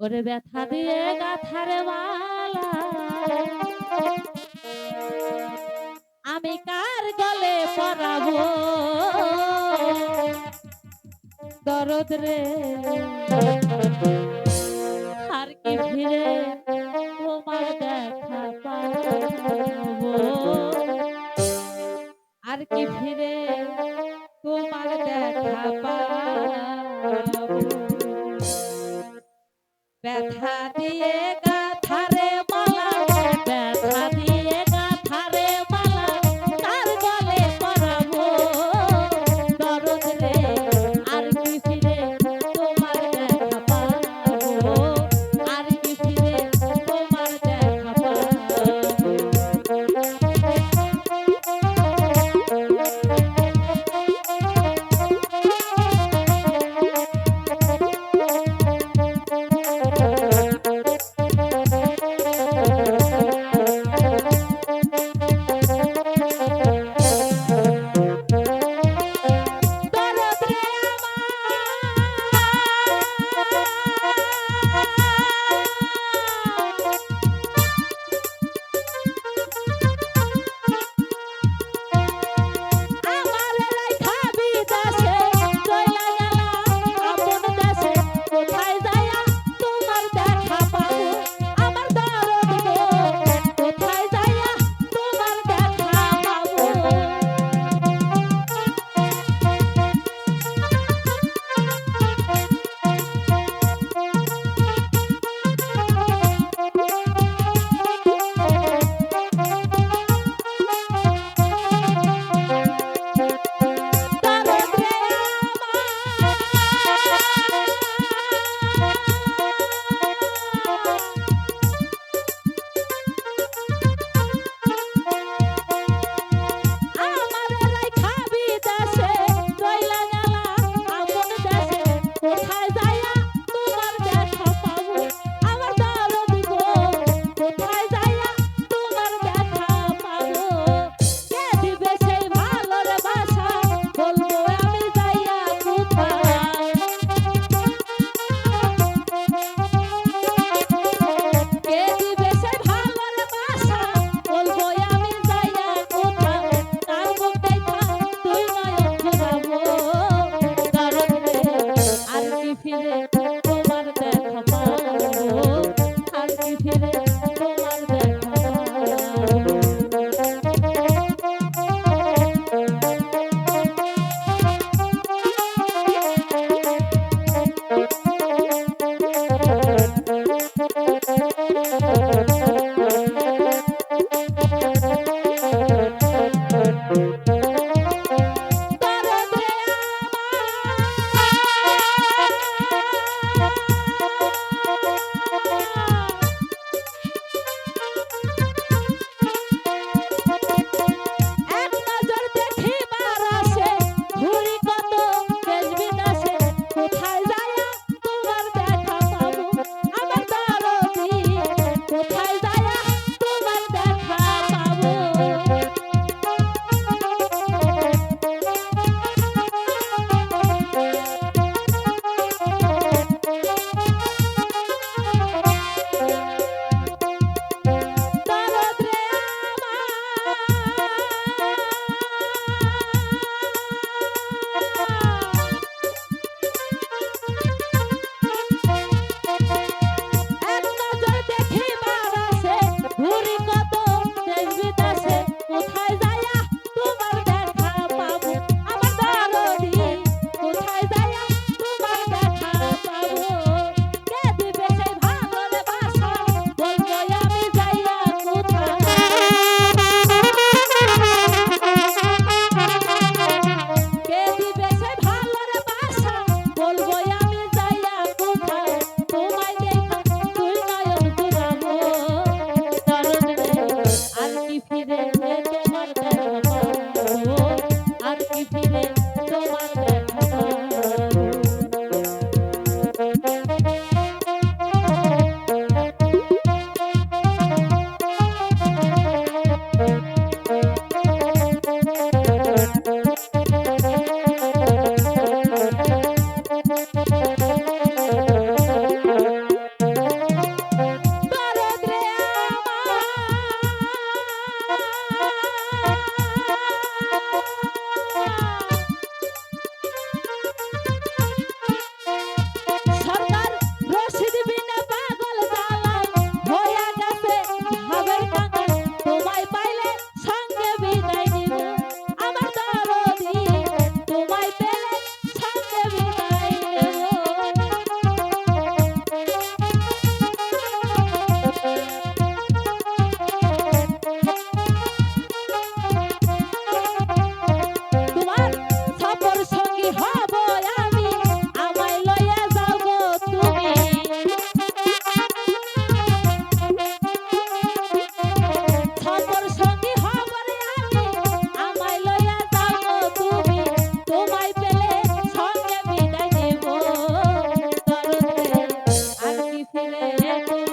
ওরে ব্যথা দিয়ে গাথার মালা। আমি কার গলে পরাবো? দরদ রে। আর কি ফিরে তোমার দেখা পাবো? আর কি ফিরে তোমার দেখা পাবো Bye. Yeah.